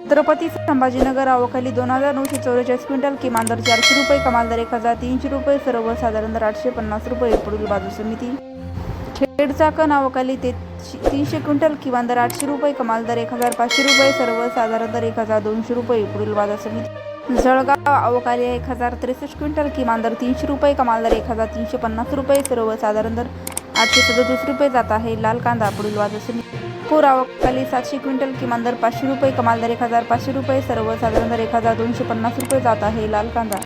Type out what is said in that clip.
छत्रपती संभाजीनगर अवकाली दोन हजार नऊशे चौवेचाळीस क्विंटल किमान दर चारशे रुपये कमाल दर एक हजार तीनशे रुपये सर्वसाधारण दर आठशे पन्नास रुपये पुढील बाजू समिती. खेडचा कण अवकाली ते तीनशे क्विंटल किमान दर आठशे रुपये कमाल दर एक हजार पाचशे रुपये सर्वसाधारण दर एक हजार दोनशे रुपये पुढील बाजार समिती. जळगाव अवकाली एक हजार त्रेसष्ट क्विंटल किमान दर तीनशे रुपये कमाल दर एक हजार तीनशे पन्नास रुपये सर्वसाधारण दर आठशे सदतीस रुपये जात आहे लाल कांदा पुढील बाजार समिती. पूर अवकाली सातशे क्विंटल किमान दर पाचशे रुपये कमाल दर एक हजार पाचशे रुपये सर्वसाधारण दर एक हजार दोनशे पन्नास रुपये जात आहे लाल कांदा.